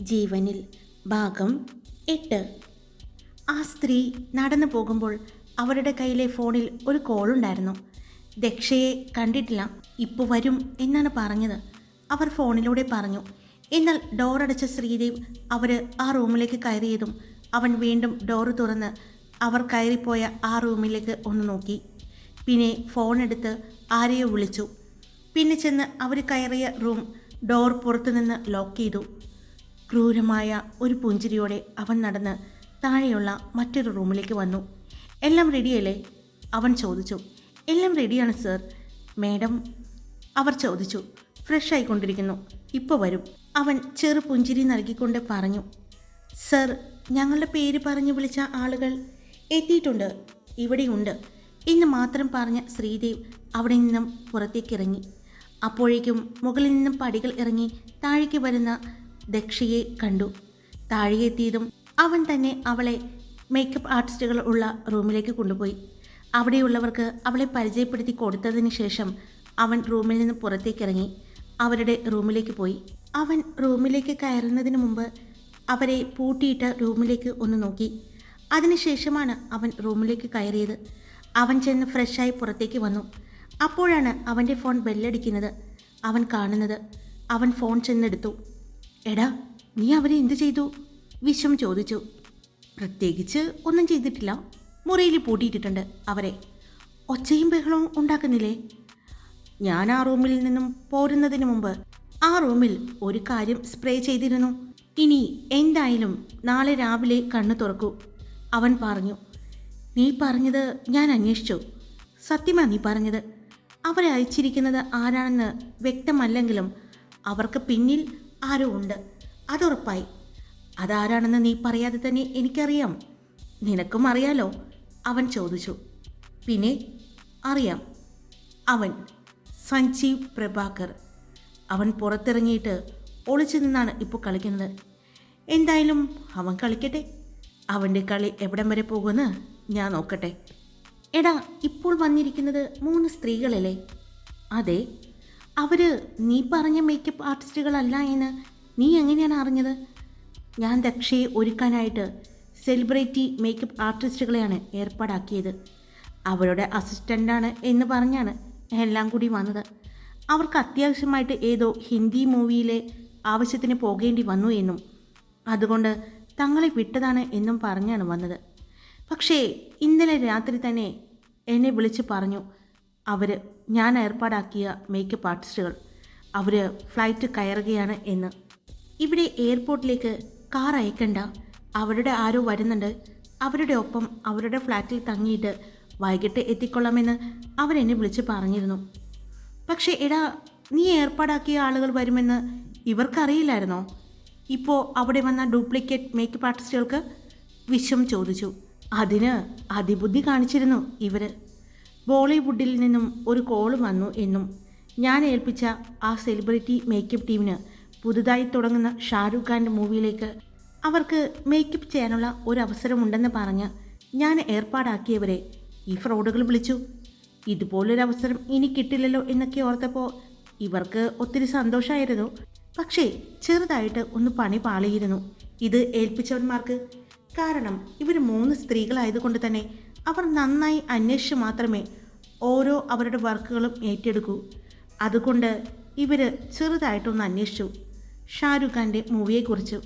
ജീവനിൽ. ഭാഗം എട്ട്. ആ സ്ത്രീ നടന്നു പോകുമ്പോൾ അവരുടെ കയ്യിലെ ഫോണിൽ ഒരു കോളുണ്ടായിരുന്നു ദക്ഷയെ കണ്ടിട്ടില്ല. ഇപ്പോൾ വരും എന്നാണ് പറഞ്ഞത്. അവർ ഫോണിലൂടെ പറഞ്ഞു. എന്നാൽ ഡോറടച്ച ശ്രീദേവ് അവർ ആ റൂമിലേക്ക് കയറിയതും അവൻ വീണ്ടും ഡോർ തുറന്ന് അവർ കയറിപ്പോയ ആ റൂമിലേക്ക് ഒന്ന് നോക്കി. പിന്നെ ഫോൺ എടുത്ത് ആരെയോ വിളിച്ചു. പിന്നെ ചെന്ന് അവർ കയറിയ റൂം ഡോർ പുറത്തുനിന്ന് ലോക്ക് ചെയ്തു. ക്രൂരമായ ഒരു പുഞ്ചിരിയോടെ അവൻ നടന്ന് താഴെയുള്ള മറ്റൊരു റൂമിലേക്ക് വന്നു. എല്ലാം റെഡിയല്ലേ അവൻ ചോദിച്ചു. എല്ലാം റെഡിയാണ് സർ മേഡം അവർ ചോദിച്ചു. ഫ്രഷ് ആയിക്കൊണ്ടിരിക്കുന്നു. ഇപ്പോൾ വരും. അവൻ ചെറു പുഞ്ചിരി നൽകിക്കൊണ്ട് പറഞ്ഞു. സർ ഞങ്ങളുടെ പേര് പറഞ്ഞു വിളിച്ച ആളുകൾ എത്തിയിട്ടുണ്ട്. ഇവിടെയുണ്ട് എന്ന് മാത്രം പറഞ്ഞ ശ്രീദേവ് അവിടെ നിന്നും പുറത്തേക്ക് ഇറങ്ങി. അപ്പോഴേക്കും മുകളിൽ നിന്നും പടികൾ ഇറങ്ങി താഴേക്ക് വരുന്ന ദക്ഷയെ കണ്ടു. താഴെയെത്തിയതും അവൻ തന്നെ അവളെ മേക്കപ്പ് ആർട്ടിസ്റ്റുകൾ ഉള്ള റൂമിലേക്ക് കൊണ്ടുപോയി. അവിടെയുള്ളവർക്ക് അവളെ പരിചയപ്പെടുത്തി കൊടുത്തതിന് ശേഷം അവൻ റൂമിൽ നിന്ന് പുറത്തേക്കിറങ്ങി. അവരുടെ റൂമിലേക്ക് പോയി. അവൻ റൂമിലേക്ക് കയറുന്നതിന് മുമ്പ് അവരെ പൂട്ടിയിട്ട റൂമിലേക്ക് ഒന്ന് നോക്കി. അതിനുശേഷമാണ് അവൻ റൂമിലേക്ക് കയറിയത്. അവൻ ചെന്ന് ഫ്രഷായി പുറത്തേക്ക് വന്നു. അപ്പോഴാണ് അവന്റെ ഫോൺ ബെല്ലടിക്കുന്നത് അവൻ കാണുന്നത്. അവൻ ഫോൺ ചെന്നെടുത്തു. എടാ നീ അവരെ എന്ത് ചെയ്തു? വിശ്വം ചോദിച്ചു. പ്രത്യേകിച്ച് ഒന്നും ചെയ്തിട്ടില്ല. മുറിയിൽ പൂട്ടിയിട്ടിട്ടുണ്ട് അവരെ. ഒച്ചയും ബഹളവും ഉണ്ടാക്കുന്നില്ലേ? ഞാൻ ആ റൂമിൽ നിന്നും പോരുന്നതിന് മുമ്പ് ആ റൂമിൽ ഒരു കാര്യം സ്പ്രേ ചെയ്തിരുന്നു. ഇനി എന്തായാലും നാളെ രാവിലെ കണ്ണു തുറക്കൂ. അവൻ പറഞ്ഞു നീ പറഞ്ഞത് ഞാൻ അന്വേഷിച്ചു. സത്യമാ നീ പറഞ്ഞത്. അവരെ അയച്ചിരിക്കുന്നത് ആരാണെന്ന് വ്യക്തമല്ലെങ്കിലും അവർക്ക് പിന്നിൽ ആരോ ഉണ്ട്. അതുറപ്പായി. അതാരാണെന്ന് നീ പറയാതെ തന്നെ എനിക്കറിയാം. നിനക്കും അറിയാലോ. അവൻ ചോദിച്ചു. പിന്നെ അറിയാം. അവൻ സഞ്ജീവ് പ്രഭാകർ. അവൻ പുറത്തിറങ്ങിയിട്ട് ഒളിച്ചു നിന്നാണ് ഇപ്പോൾ കളിക്കുന്നത്. എന്തായാലും അവൻ കളിക്കട്ടെ. അവന്റെ കളി എവിടം വരെ പോകുമെന്ന് ഞാൻ നോക്കട്ടെ. എടാ ഇപ്പോൾ വന്നിരിക്കുന്നത് മൂന്ന് സ്ത്രീകളല്ലേ? അതെ അവർ നീ പറഞ്ഞ മേക്കപ്പ് ആർട്ടിസ്റ്റുകളല്ല എന്ന് നീ എങ്ങനെയാണ് അറിഞ്ഞത്? ഞാൻ ദക്ഷയെ ഒരുക്കാനായിട്ട് സെലിബ്രിറ്റി മേക്കപ്പ് ആർട്ടിസ്റ്റുകളെയാണ് ഏർപ്പാടാക്കിയത്. അവരുടെ അസിസ്റ്റന്റാണ് എന്ന് പറഞ്ഞാണ് എല്ലാം കൂടി വന്നത്. അവർക്ക് അത്യാവശ്യമായിട്ട് ഏതോ ഹിന്ദി മൂവിയിലെ ആവശ്യത്തിന് പോകേണ്ടി വന്നു എന്നും അതുകൊണ്ട് തങ്ങളെ വിട്ടതാണ് എന്നും പറഞ്ഞാണ് വന്നത്. പക്ഷേ ഇന്നലെ രാത്രി തന്നെ എന്നെ വിളിച്ച് പറഞ്ഞു അവർ ഞാൻ ഏർപ്പാടാക്കിയ മേക്കപ്പ് ആർട്ടിസ്റ്റുകൾ അവർ ഫ്ലൈറ്റ് കയറുകയാണ് എന്ന്. ഇവിടെ എയർപോർട്ടിലേക്ക് കാർ അയക്കണ്ട. അവരുടെ ആരോ വരുന്നുണ്ട്. അവരുടെ ഒപ്പം അവരുടെ ഫ്ലാറ്റിൽ തങ്ങിയിട്ട് വൈകിട്ട് എത്തിക്കൊള്ളാമെന്ന് അവരെന്നെ വിളിച്ച് പറഞ്ഞിരുന്നു. പക്ഷേ എടാ നീ ഏർപ്പാടാക്കിയ ആളുകൾ വരുമെന്ന് ഇവർക്കറിയില്ലായിരുന്നോ? ഇപ്പോൾ അവിടെ വന്ന ഡ്യൂപ്ലിക്കേറ്റ് മേക്കപ്പ് ആർട്ടിസ്റ്റുകൾക്ക് വിശ്വം ചോദിച്ചു. അതിന് അതിബുദ്ധി കാണിച്ചിരുന്നു ഇവർ ബോളിവുഡിൽ നിന്നും ഒരു കോൾ വന്നു എന്നും ഞാൻ ഏൽപ്പിച്ച ആ സെലിബ്രിറ്റി മേക്കപ്പ് ടീമിന് പുതുതായി തുടങ്ങുന്ന ഷാരൂഖ് ഖാന്റെ മൂവിയിലേക്ക് അവർക്ക് മേക്കപ്പ് ചെയ്യാനുള്ള ഒരു അവസരമുണ്ടെന്ന് പറഞ്ഞ് ഞാൻ ഏർപ്പാടാക്കിയവരെ ഈ ഫ്രോഡുകൾ വിളിച്ചു. ഇതുപോലൊരു അവസരം ഇനി കിട്ടില്ലല്ലോ എന്നൊക്കെ ഓർത്തപ്പോൾ ഇവർക്ക് ഒത്തിരി സന്തോഷമായിരുന്നു. പക്ഷേ ചെറുതായിട്ട് ഒന്ന് പണി പാളിയിരുന്നു. ഇത് ഏൽപ്പിച്ചവന്മാർക്ക്. കാരണം ഇവർ മൂന്ന് സ്ത്രീകളായതുകൊണ്ട് തന്നെ അവർ നന്നായി അന്വേഷിച്ച് മാത്രമേ ഓരോ അവരുടെ വർക്കുകളും ഏറ്റെടുക്കൂ. അതുകൊണ്ട് ഇവർ ചെറുതായിട്ടൊന്ന് അന്വേഷിച്ചു. ഷാരൂഖ് ഖാന്റെ മൂവിയെക്കുറിച്ച്.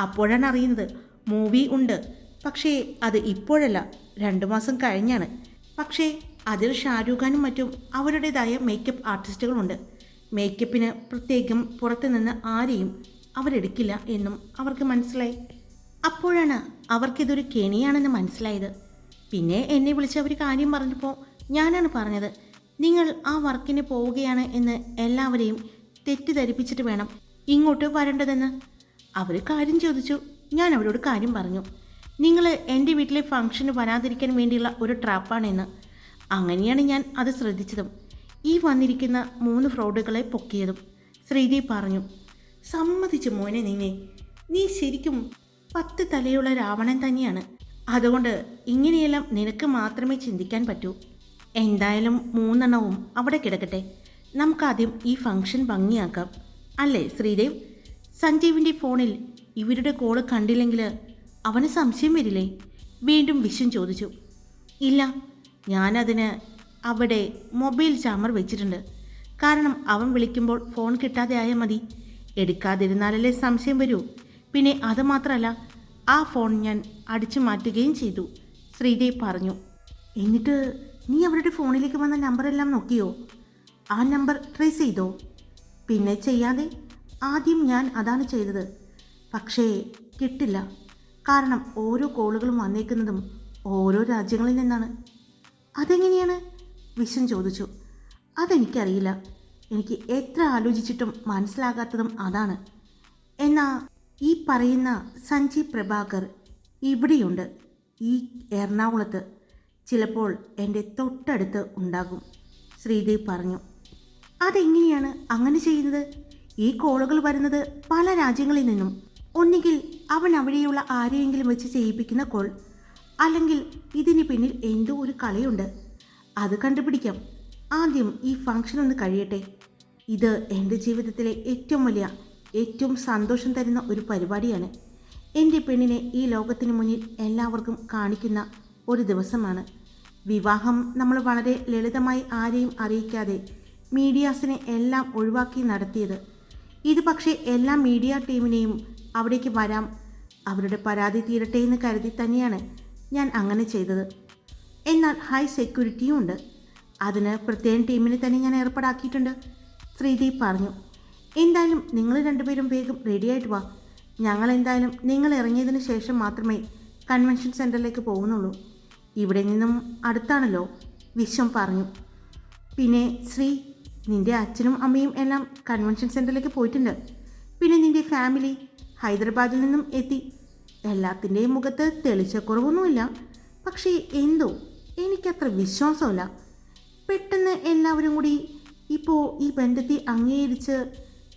അപ്പോഴാണ് അറിയുന്നത് മൂവി ഉണ്ട്. പക്ഷേ അത് ഇപ്പോഴല്ല രണ്ടു മാസം കഴിഞ്ഞാണ്. പക്ഷേ അതിൽ ഷാരൂഖ് ഖാനും മറ്റും അവരുടേതായ മേക്കപ്പ് ആർട്ടിസ്റ്റുകളുണ്ട്. മേക്കപ്പിന് പ്രത്യേകം പുറത്തുനിന്ന് ആരെയും അവരെടുക്കില്ല എന്നും അവർക്ക് മനസ്സിലായി. അപ്പോഴാണ് അവർക്കിതൊരു കെണിയാണെന്ന് മനസ്സിലായത്. പിന്നെ എന്നെ വിളിച്ച് അവർ കാര്യം പറഞ്ഞപ്പോൾ ഞാനാണ് പറഞ്ഞത് നിങ്ങൾ ആ വർക്കിന് പോവുകയാണ് എന്ന് എല്ലാവരെയും തെറ്റിദ്ധരിപ്പിച്ചിട്ട് വേണം ഇങ്ങോട്ട് വരേണ്ടതെന്ന്. അവർ കാര്യം ചോദിച്ചു ഞാൻ അവരോട് കാര്യം പറഞ്ഞു നിങ്ങൾ എന്റെ വീട്ടിലെ ഫംഗ്ഷന് വരാതിരിക്കാൻ വേണ്ടിയുള്ള ഒരു ട്രാപ്പാണെന്ന് അങ്ങനെയാണ് ഞാൻ അത് ശ്രദ്ധിച്ചതും ഈ വന്നിരിക്കുന്ന മൂന്ന് ഫ്രോഡുകളെ പൊക്കിയതും. ശ്രീജി പറഞ്ഞു സമ്മതിച്ചു മോനെ നിന്നെ നീ ശരിക്കും പത്ത് തലയുള്ള രാവണൻ തന്നെയാണ്. അതുകൊണ്ട് ഇങ്ങനെയെല്ലാം നിനക്ക് മാത്രമേ ചിന്തിക്കാൻ പറ്റൂ. എന്തായാലും മൂന്നെണ്ണവും അവിടെ കിടക്കട്ടെ. നമുക്കാദ്യം ഈ ഫംഗ്ഷൻ ഭംഗിയാക്കാം. അല്ലേ ശ്രീദേവ്? സഞ്ജീവിന്റെ ഫോണിൽ ഇവരുടെ കോൾ കണ്ടില്ലെങ്കിൽ അവന് സംശയം വരില്ലേ? വീണ്ടും വിശ്വം ചോദിച്ചു. ഇല്ല ഞാനതിന് അവിടെ മൊബൈൽ ചാമർ വെച്ചിട്ടുണ്ട്. കാരണം അവൻ വിളിക്കുമ്പോൾ ഫോൺ കിട്ടാതെ ആയാൽ മതി. എടുക്കാതിരുന്നാലല്ലേ സംശയം വരൂ. പിന്നെ അത് മാത്രമല്ല ആ ഫോൺ ഞാൻ അടിച്ചു മാറ്റുകയും ചെയ്തു. ശ്രീദേവ് പറഞ്ഞു എന്നിട്ട് നീ അവരുടെ ഫോണിലേക്ക് വന്ന നമ്പറെല്ലാം നോക്കിയോ? ആ നമ്പർ ട്രേസ് ചെയ്തോ? പിന്നെ ചെയ്യാതെ ആദ്യം ഞാൻ അതാണ് ചെയ്തത്. പക്ഷേ കിട്ടില്ല. കാരണം ഓരോ കോളുകളും വന്നേക്കുന്നതും ഓരോ രാജ്യങ്ങളിൽ നിന്നാണ്. അതെങ്ങനെയാണ്? വിശ്വൻ ചോദിച്ചു. അതെനിക്കറിയില്ല. എനിക്ക് എത്ര ആലോചിച്ചിട്ടും മനസ്സിലാകാത്തതും അതാണ്. എന്നാ ഈ പറയുന്ന സഞ്ജീവ് പ്രഭാകർ ഇവിടെയുണ്ട്. ഈ എറണാകുളത്ത്. ചിലപ്പോൾ എന്റെ തൊട്ടടുത്ത് ഉണ്ടാകും. ശ്രീദേവ് പറഞ്ഞു. അതെങ്ങനെയാണ് അങ്ങനെ ചെയ്യുന്നത്? ഈ കോളുകൾ വരുന്നത് പല രാജ്യങ്ങളിൽ നിന്നും. ഒന്നുകിൽ അവൻ അവിടെയുള്ള ആരെയെങ്കിലും വെച്ച് ചെയ്യിപ്പിക്കുന്ന കോൾ അല്ലെങ്കിൽ ഇതിന് പിന്നിൽ എന്തോ ഒരു കളിയുണ്ട് അത് കണ്ടുപിടിക്കാം. ആദ്യം ഈ ഫംഗ്ഷൻ ഒന്ന് കഴിയട്ടെ. ഇത് എന്റെ ജീവിതത്തിലെ ഏറ്റവും വലിയ ഏറ്റവും സന്തോഷം തരുന്ന ഒരു പരിപാടിയാണ്. എന്റെ പെണ്ണിനെ ഈ ലോകത്തിന് മുന്നിൽ എല്ലാവർക്കും കാണിക്കുന്ന ഒരു ദിവസമാണ്. വിവാഹം നമ്മൾ വളരെ ലളിതമായി ആരെയും അറിയിക്കാതെ മീഡിയാസിനെ എല്ലാം ഒഴിവാക്കി നടത്തിയത്. ഇത് പക്ഷേ എല്ലാ മീഡിയ ടീമിനെയും അവിടേക്ക് വരാം അവരുടെ പരാതി തീരട്ടെ എന്ന് കരുതി തന്നെയാണ് ഞാൻ അങ്ങനെ ചെയ്തത്. എന്നാൽ ഹൈ സെക്യൂരിറ്റിയും ഉണ്ട് അതിന് പ്രത്യേകം ടീമിനെ തന്നെ ഞാൻ ഏർപ്പാടാക്കിയിട്ടുണ്ട് ശ്രീദീപ് പറഞ്ഞു. എന്തായാലും നിങ്ങൾ രണ്ടുപേരും വേഗം റെഡിയായിട്ട് വാ. ഞങ്ങൾ എന്തായാലും നിങ്ങൾ ഇറങ്ങിയതിന് ശേഷം മാത്രമേ കൺവെൻഷൻ സെന്ററിലേക്ക് പോകുന്നുള്ളൂ. ഇവിടെ നിന്നും അടുത്താണല്ലോ വിശ്വം പറഞ്ഞു. പിന്നെ ശ്രീ നിന്റെ അച്ഛനും അമ്മയും എല്ലാം കൺവെൻഷൻ സെന്ററിലേക്ക് പോയിട്ടുണ്ട്. പിന്നെ നിന്റെ ഫാമിലി ഹൈദരാബാദിൽ നിന്നും എത്തി. എല്ലാത്തിന്റെയും മുഖത്ത് തെളിച്ചക്കുറവൊന്നുമില്ല. പക്ഷേ എന്തോ എനിക്കത്ര വിശ്വാസമില്ല. പെട്ടെന്ന് എല്ലാവരും കൂടി ഇപ്പോൾ ഈ ബന്ധത്തെ അംഗീകരിച്ച്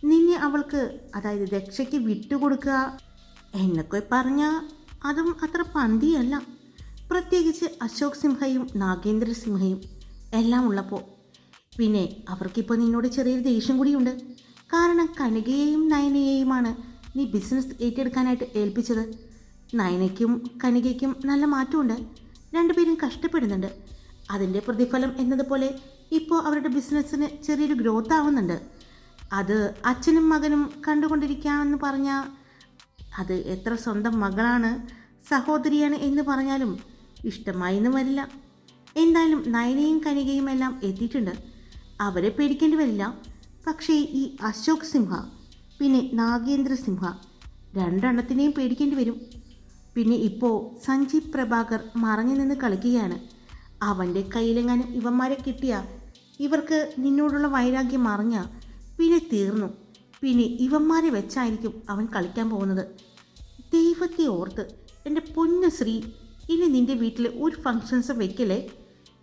നിന്നെ അവൾക്ക് അതായത് രക്ഷയ്ക്ക് വിട്ടുകൊടുക്കുക എന്നൊക്കെ പറഞ്ഞാൽ അതും അത്ര പന്തിയല്ല. പ്രത്യേകിച്ച് അശോക് സിംഹയും നാഗേന്ദ്ര സിംഹയും എല്ലാം ഉള്ളപ്പോൾ. പിന്നെ അവർക്കിപ്പോൾ നിന്നോട് ചെറിയൊരു ദേഷ്യം കൂടിയുണ്ട്. കാരണം കനകയെയും നയനയെയുമാണ് നീ ബിസിനസ് ഏറ്റെടുക്കാനായിട്ട് ഏൽപ്പിച്ചത്. നയനയ്ക്കും കനികയ്ക്കും നല്ല മാറ്റമുണ്ട്. രണ്ടുപേരും കഷ്ടപ്പെടുന്നുണ്ട്. അതിന്റെ പ്രതിഫലം എന്നതുപോലെ ഇപ്പോൾ അവരുടെ ബിസിനസ്സിന് ചെറിയൊരു ഗ്രോത്ത് ആവുന്നുണ്ട്. അത് അച്ഛനും മകനും കണ്ടുകൊണ്ടിരിക്കാമെന്ന് പറഞ്ഞാൽ അത് എത്ര സ്വന്തം മകളാണ് സഹോദരിയാണ് എന്ന് പറഞ്ഞാലും ഇഷ്ടമായിന്ന് വരില്ല. എന്തായാലും നയനയും കനികയും എല്ലാം എത്തിയിട്ടുണ്ട്. അവരെ പേടിക്കേണ്ടി വരില്ല. പക്ഷേ ഈ അശോക് സിംഹ പിന്നെ നാഗേന്ദ്ര സിംഹ രണ്ടെണ്ണത്തിനെയും പേടിക്കേണ്ടി വരും. പിന്നെ ഇപ്പോൾ സഞ്ജീവ് പ്രഭാകർ മറഞ്ഞു നിന്ന് കളിക്കുകയാണ്. അവന്റെ കയ്യിലെങ്ങാനും ഇവന്മാരെ കിട്ടിയ ഇവർക്ക് നിന്നോടുള്ള വൈരാഗ്യം മറിഞ്ഞ പിന്നെ തീർന്നു. പിന്നെ ഇവന്മാരെ വെച്ചായിരിക്കും അവൻ കളിക്കാൻ പോകുന്നത്. ദൈവത്തെ ഓർത്ത് എന്റെ പൊന്നു ശ്രീ ഇനി നിന്റെ വീട്ടിൽ ഒരു ഫംഗ്ഷൻസ് വെക്കില്ലേ?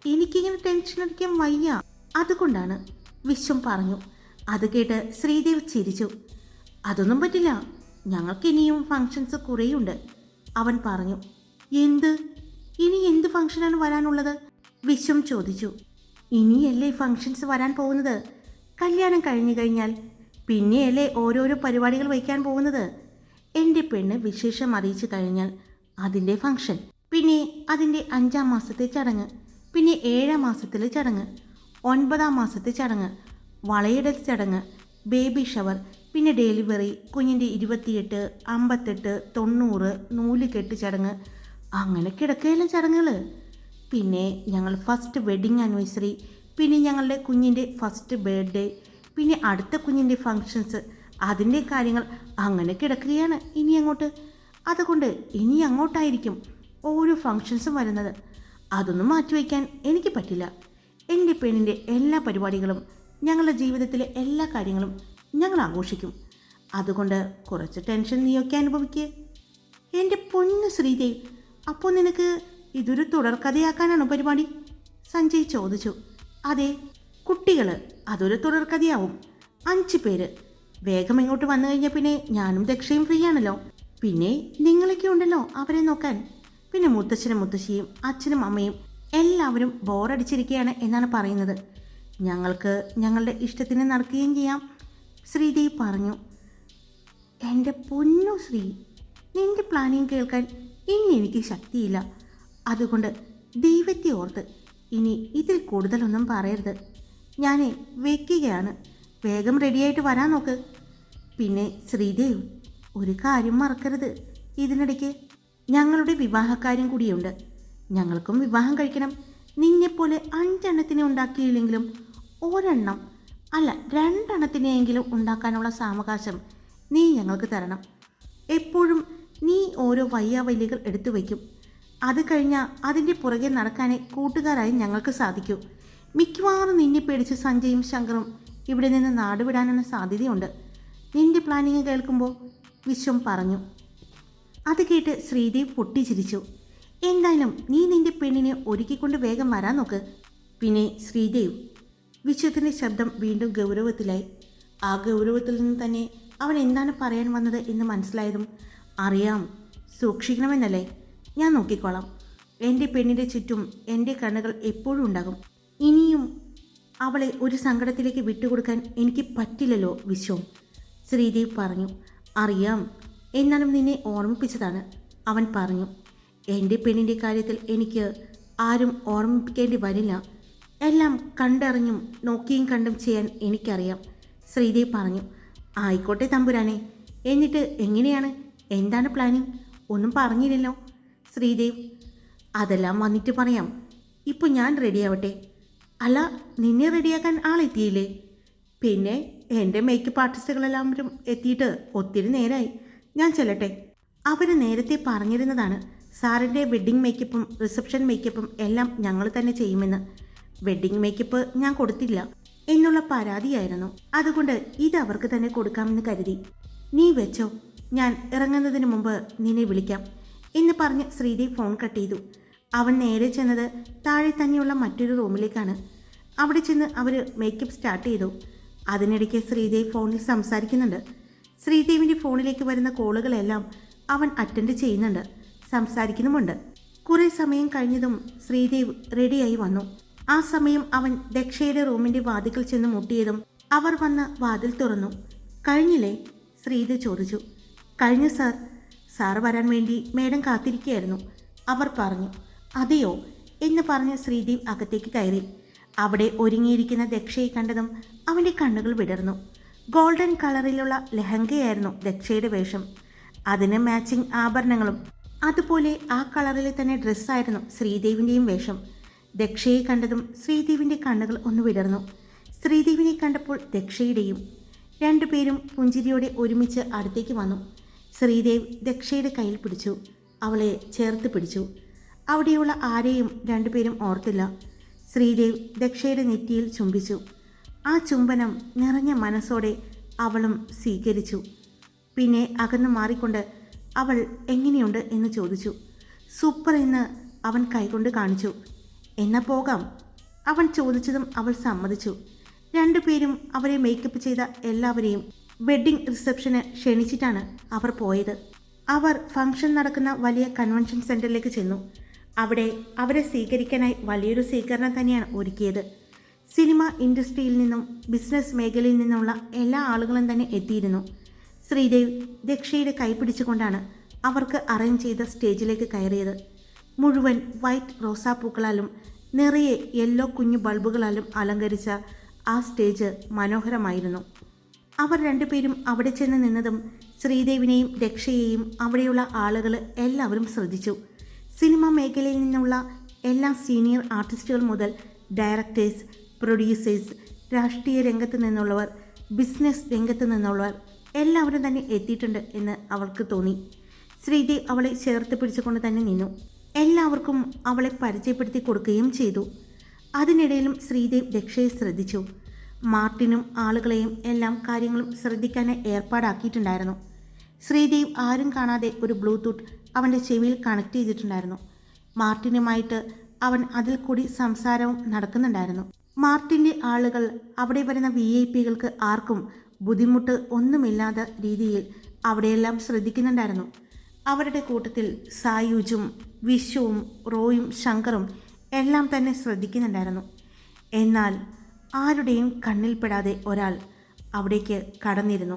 എനിക്കിങ്ങനെ ടെൻഷൻ അടിക്കാൻ വയ്യ. അതുകൊണ്ടാണ് വിശ്വം പറഞ്ഞു. അത് കേട്ട് ശ്രീദേവ് ചിരിച്ചു. അതൊന്നും പറ്റില്ല. ഞങ്ങൾക്ക് ഇനിയും ഫങ്ഷൻസ് കുറേയുണ്ട്. അവൻ പറഞ്ഞു. എന്ത്? ഇനി എന്ത് ഫങ്ഷനാണ് വരാനുള്ളത്? വിശ്വം ചോദിച്ചു. ഇനിയല്ലേ ഫങ്ഷൻസ് വരാൻ പോകുന്നത്? കല്യാണം കഴിഞ്ഞു കഴിഞ്ഞാൽ പിന്നെയല്ലേ ഓരോരോ പരിപാടികൾ വയ്ക്കാൻ പോകുന്നത്? എന്റെ പെണ്ണ് വിശേഷം അറിയിച്ചു കഴിഞ്ഞാൽ അതിന്റെ ഫങ്ഷൻ പിന്നെ അതിന്റെ അഞ്ചാം മാസത്തെ ചടങ്ങ് പിന്നെ ഏഴാം മാസത്തിലെ ചടങ്ങ് ഒൻപതാം മാസത്തെ ചടങ്ങ് വളയിടൽ ചടങ്ങ് ബേബി ഷവർ പിന്നെ ഡെലിവറി കുഞ്ഞിന്റെ ഇരുപത്തിയെട്ട് അമ്പത്തെട്ട് തൊണ്ണൂറ് നൂലുകെട്ട് ചടങ്ങ് അങ്ങനെ കിടക്കുകയല്ല ചടങ്ങുകൾ പിന്നെ ഞങ്ങൾ ഫസ്റ്റ് വെഡിങ് ആനിവേഴ്സറി പിന്നെ ഞങ്ങളുടെ കുഞ്ഞിന്റെ ഫസ്റ്റ് ബർത്ത്ഡേ പിന്നെ അടുത്ത കുഞ്ഞിന്റെ ഫങ്ഷൻസ് അതിന്റെ കാര്യങ്ങൾ അങ്ങനെ കിടക്കുകയാണ്. ഇനി അങ്ങോട്ട്. അതുകൊണ്ട് ഇനി അങ്ങോട്ടായിരിക്കും ഓരോ ഫങ്ഷൻസും വരുന്നത്. അതൊന്നും മാറ്റിവെക്കാൻ എനിക്ക് പറ്റില്ല. എന്റെ പെണ്ണിന്റെ എല്ലാ പരിപാടികളും ഞങ്ങളുടെ ജീവിതത്തിലെ എല്ലാ കാര്യങ്ങളും ഞങ്ങൾ ആഘോഷിക്കും. അതുകൊണ്ട് കുറച്ച് ടെൻഷൻ നീയൊക്കെ അനുഭവിക്കുക എന്റെ പൊന്ന് ശ്രീദേവ് അപ്പോൾ നിനക്ക് ഇതൊരു തുടർക്കഥയാക്കാനാണോ പരിപാടി? സഞ്ജയ് ചോദിച്ചു. അതെ കുട്ടികൾ അതൊരു തുടർക്കഥയാവും അഞ്ച് പേര്. വേഗം ഇങ്ങോട്ട് വന്നു കഴിഞ്ഞാൽ പിന്നെ ഞാനും ദക്ഷയും ഫ്രീ ആണല്ലോ. പിന്നെ നിങ്ങളൊക്കെ ഉണ്ടല്ലോ അവരെ നോക്കാൻ. പിന്നെ മുത്തച്ഛനും മുത്തശ്ശിയും അച്ഛനും അമ്മയും എല്ലാവരും ബോറടിച്ചിരിക്കുകയാണ് എന്നാണ് പറയുന്നത്. ഞങ്ങൾക്ക് ഞങ്ങളുടെ ഇഷ്ടത്തിന് നടക്കുകയും ചെയ്യാം. ശ്രീദേവി പറഞ്ഞു എന്റെ പൊന്നു ശ്രീ നിന്റെ പ്ലാനിങ് കേൾക്കാൻ ഇനി എനിക്ക് ശക്തിയില്ല. അതുകൊണ്ട് ദൈവത്തെ ഓർത്ത് ഇനി ഇതിൽ കൂടുതലൊന്നും പറയരുത്. ഞാൻ വെക്കുകയാണ്. വേഗം റെഡിയായിട്ട് വരാൻ നോക്ക്. പിന്നെ ശ്രീദേവ് ഒരു കാര്യം മറക്കരുത്. ഇതിനിടയ്ക്ക് ഞങ്ങളുടെ വിവാഹക്കാര്യം കൂടിയുണ്ട്. ഞങ്ങൾക്കും വിവാഹം കഴിക്കണം. നിന്നെപ്പോലെ അഞ്ചെണ്ണത്തിനെ ഉണ്ടാക്കിയില്ലെങ്കിലും ഒരെണ്ണം അല്ല രണ്ടെണ്ണത്തിനെയെങ്കിലും ഉണ്ടാക്കാനുള്ള സാവകാശം നീ ഞങ്ങൾക്ക് തരണം. എപ്പോഴും നീ ഓരോ വയ്യാവലികൾ എടുത്തു വയ്ക്കും അത് കഴിഞ്ഞാൽ അതിന്റെ പുറകെ നടക്കാനേ കൂട്ടുകാരായി ഞങ്ങൾക്ക് സാധിക്കൂ. മിക്കവാറും നിന്നെ പേടിച്ച് സഞ്ജയും ശങ്കറും ഇവിടെ നിന്ന് നാടുവിടാനുള്ള സാധ്യതയുണ്ട്. നിന്റെ പ്ലാനിങ് കേൾക്കുമ്പോൾ വിശ്വം പറഞ്ഞു. അത് കേട്ട് ശ്രീദേവ് പൊട്ടിച്ചിരിച്ചു. എന്തായാലും നീ നിന്റെ പെണ്ണിനെ ഒരുക്കിക്കൊണ്ട് വേഗം വരാൻ നോക്ക്. പിന്നെ ശ്രീദേവ് വിശ്വത്തിന്റെ ശബ്ദം വീണ്ടും ഗൗരവത്തിലായി. ആ ഗൗരവത്തിൽ നിന്ന് തന്നെ അവൻ എന്താണ് പറയാൻ വന്നത് എന്ന് മനസ്സിലായതും അറിയാം. സൂക്ഷിക്കണമെന്നല്ലേ? ഞാൻ നോക്കിക്കോളാം. എന്റെ പെണ്ണിന്റെ ചുറ്റും എന്റെ കണ്ണുകൾ എപ്പോഴും ഉണ്ടാകും. ഇനിയും അവളെ ഒരു സങ്കടത്തിലേക്ക് വിട്ടുകൊടുക്കാൻ എനിക്ക് പറ്റില്ലല്ലോ വിശ്വം. ശ്രീദേവ് പറഞ്ഞു അറിയാം. എന്നാലും നിന്നെ ഓർമ്മിപ്പിച്ചതാണ് അവൻ പറഞ്ഞു. എന്റെ പെണ്ണിന്റെ കാര്യത്തിൽ എനിക്ക് ആരും ഓർമ്മിപ്പിക്കേണ്ടി വരില്ല. എല്ലാം കണ്ടറിഞ്ഞും നോക്കിയും കണ്ടും ചെയ്യാൻ എനിക്കറിയാം ശ്രീദേവ് പറഞ്ഞു. ആയിക്കോട്ടെ തമ്പുരാനെ എന്നിട്ട് എങ്ങനെയാണ്? എന്താണ് പ്ലാനിങ്? ഒന്നും പറഞ്ഞില്ലല്ലോ. ശ്രീദേവ് അതെല്ലാം വന്നിട്ട് പറയാം. ഇപ്പോൾ ഞാൻ റെഡിയാവട്ടെ അല്ല നിന്നെ റെഡിയാക്കാൻ ആളെത്തിയില്ലേ പിന്നെ എന്റെ മേക്കപ്പ് ആർട്ടിസ്റ്റുകളെല്ലാവരും എത്തിയിട്ട് ഒത്തിരി നേരമായി ഞാൻ ചെല്ലട്ടെ. അവർ നേരത്തെ പറഞ്ഞിരുന്നതാണ് സാറിന്റെ വെഡ്ഡിംഗ് മേക്കപ്പും റിസപ്ഷൻ മേക്കപ്പും എല്ലാം ഞങ്ങൾ തന്നെ ചെയ്യുമെന്ന്. വെഡ്ഡിംഗ് മേക്കപ്പ് ഞാൻ കൊടുത്തില്ല എന്നുള്ള പരാതിയായിരുന്നു. അതുകൊണ്ട് ഇത് അവർക്ക് തന്നെ കൊടുക്കാമെന്ന് കരുതി. നീ വെച്ചോ. ഞാൻ ഇറങ്ങുന്നതിന് മുമ്പ് നിന്നെ വിളിക്കാം. എന്ന് പറഞ്ഞ് ശ്രീദേവ് ഫോൺ കട്ട് ചെയ്തു. അവൻ നേരെ ചെന്നത് താഴെ തന്നെയുള്ള മറ്റൊരു റൂമിലേക്കാണ്. അവിടെ ചെന്ന് അവർ മേക്കപ്പ് സ്റ്റാർട്ട് ചെയ്തു. അതിനിടയ്ക്ക് ശ്രീദേവ് ഫോണിൽ സംസാരിക്കുന്നുണ്ട്. ശ്രീദേവിന്റെ ഫോണിലേക്ക് വരുന്ന കോളുകളെല്ലാം അവൻ അറ്റൻഡ് ചെയ്യുന്നുണ്ട്. സംസാരിക്കുന്നുമുണ്ട്. കുറേ സമയം കഴിഞ്ഞതും ശ്രീദേവ് റെഡിയായി വന്നു. ആ സമയം അവൻ ദക്ഷയുടെ റൂമിന്റെ വാതിക്കൽ ചെന്ന് മുട്ടിയതും അവർ വന്ന് വാതിൽ തുറന്നു. കഴിഞ്ഞില്ലേ? ശ്രീദേവ് ചോദിച്ചു. കഴിഞ്ഞു സാർ സാർ വരാൻ വേണ്ടി മേഡം കാത്തിരിക്കുകയായിരുന്നു. അവർ പറഞ്ഞു അതെയോ? എന്ന് പറഞ്ഞ് ശ്രീദേവ് അകത്തേക്ക് കയറി. അവിടെ ഒരുങ്ങിയിരിക്കുന്ന ദക്ഷയെ കണ്ടതും അവന്റെ കണ്ണുകൾ വിടർന്നു. ഗോൾഡൻ കളറിലുള്ള ലെഹങ്കയായിരുന്നു ദക്ഷയുടെ വേഷം. അതിന് മാച്ചിങ് ആഭരണങ്ങളും അതുപോലെ ആ കളറിലെ തന്നെ ഡ്രസ്സായിരുന്നു ശ്രീദേവിന്റെയും വേഷം. ദക്ഷയെ കണ്ടതും ശ്രീദേവിന്റെ കണ്ണുകൾ ഒന്ന് വിടർന്നു. ശ്രീദേവിനെ കണ്ടപ്പോൾ ദക്ഷയുടെയും രണ്ടുപേരും പുഞ്ചിരിയോടെ ഒരുമിച്ച് അടുത്തേക്ക് വന്നു. ശ്രീദേവ് ദക്ഷയുടെ കയ്യിൽ പിടിച്ചു. അവളെ ചേർത്ത് പിടിച്ചു. അവിടെയുള്ള ആരെയും രണ്ടുപേരും ഓർത്തില്ല. ശ്രീദേവ് ദക്ഷയുടെ നെറ്റിയിൽ ചുംബിച്ചു. ആ ചുംബനം നിറഞ്ഞ മനസ്സോടെ അവളും സ്വീകരിച്ചു. പിന്നെ അകന്നു മാറിക്കൊണ്ട് അവൾ എങ്ങനെയുണ്ട്? എന്ന് ചോദിച്ചു. സൂപ്പർ എന്ന് അവൻ കൈകൊണ്ട് കാണിച്ചു. എന്നാ പോകാം. അവൻ ചോദിച്ചതും അവൾ സമ്മതിച്ചു. രണ്ടുപേരും അവരെ മേക്കപ്പ് ചെയ്ത എല്ലാവരെയും വെഡ്ഡിംഗ് റിസപ്ഷന് ക്ഷണിച്ചിട്ടാണ് അവർ പോയത്. അവർ ഫംഗ്ഷൻ നടക്കുന്ന വലിയ കൺവെൻഷൻ സെന്ററിലേക്ക് ചെന്നു. അവിടെ അവരെ സ്വീകരിക്കാനായി വലിയൊരു സ്വീകരണം തന്നെയാണ് ഒരുക്കിയത്. സിനിമ ഇൻഡസ്ട്രിയിൽ നിന്നും ബിസിനസ് മേഖലയിൽ നിന്നുള്ള എല്ലാ ആളുകളും തന്നെ എത്തിയിരുന്നു. ശ്രീദേവ് ദക്ഷയുടെ കൈ പിടിച്ചുകൊണ്ടാണ് അവർക്ക് അറേഞ്ച് ചെയ്ത സ്റ്റേജിലേക്ക് കയറിയത്. മുഴുവൻ വൈറ്റ് റോസാപ്പൂക്കളാലും നിറയെ യെല്ലോ കുഞ്ഞു ബൾബുകളാലും അലങ്കരിച്ച ആ സ്റ്റേജ് മനോഹരമായിരുന്നു. അവർ രണ്ടുപേരും അവിടെ ചെന്ന് നിന്നതും ശ്രീദേവിനെയും രക്ഷയെയും അവിടെയുള്ള ആളുകൾ എല്ലാവരും ശ്രദ്ധിച്ചു. സിനിമ മേഖലയിൽ നിന്നുള്ള എല്ലാ സീനിയർ ആർട്ടിസ്റ്റുകൾ മുതൽ ഡയറക്ടേഴ്സ് പ്രൊഡ്യൂസേഴ്സ് രാഷ്ട്രീയ രംഗത്ത് നിന്നുള്ളവർ ബിസിനസ് രംഗത്ത് നിന്നുള്ളവർ എല്ലാവരും തന്നെ എത്തിയിട്ടുണ്ട് എന്ന് അവൾക്ക് തോന്നി. ശ്രീദേവ് അവളെ ചേർത്ത് പിടിച്ചുകൊണ്ട് തന്നെ നിന്നു. എല്ലാവർക്കും അവളെ പരിചയപ്പെടുത്തി കൊടുക്കുകയും ചെയ്തു. അതിനിടയിലും ശ്രീദേവ് രക്ഷയെ ശ്രദ്ധിച്ചു. മാർട്ടിനും ആളുകളെയും എല്ലാം കാര്യങ്ങളും ശ്രദ്ധിക്കാനായി ഏർപ്പാടാക്കിയിട്ടുണ്ടായിരുന്നു. ശ്രീദേവ് ആരും കാണാതെ ഒരു ബ്ലൂടൂത്ത് അവന്റെ ചെവിയിൽ കണക്ട് ചെയ്തിട്ടുണ്ടായിരുന്നു. മാർട്ടിനുമായിട്ട് അവൻ അതിൽ കൂടി സംസാരവും നടക്കുന്നുണ്ടായിരുന്നു. മാർട്ടിന്റെ ആളുകൾ അവിടെ വരുന്ന വി ഐ പികൾക്ക് ആർക്കും ബുദ്ധിമുട്ട് ഒന്നുമില്ലാത്ത രീതിയിൽ അവിടെയെല്ലാം ശ്രദ്ധിക്കുന്നുണ്ടായിരുന്നു. അവരുടെ കൂട്ടത്തിൽ സായുജും വിഷുവും റോയും ശങ്കറും എല്ലാം തന്നെ ശ്രദ്ധിക്കുന്നുണ്ടായിരുന്നു. എന്നാൽ ആരുടെയും കണ്ണിൽപ്പെടാതെ ഒരാൾ അവിടേക്ക് കടന്നിരുന്നു.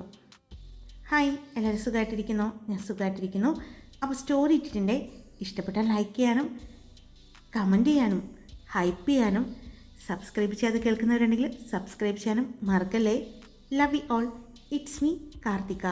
ഹായ് എല്ലാവരും സുഖമായിട്ടിരിക്കുന്നു? ഞാൻ സുഖമായിട്ടിരിക്കുന്നു. അപ്പോൾ സ്റ്റോറി ഇട്ടിട്ടുണ്ട്. ഇഷ്ടപ്പെട്ട ലൈക്ക് ചെയ്യാനും കമന്റ് ചെയ്യാനും ഹൈപ്പ് ചെയ്യാനും സബ്സ്ക്രൈബ് ചെയ്യാതെ കേൾക്കുന്നവരുണ്ടെങ്കിൽ സബ്സ്ക്രൈബ് ചെയ്യാനും മറക്കല്ലേ? Love you all it's me Karthika.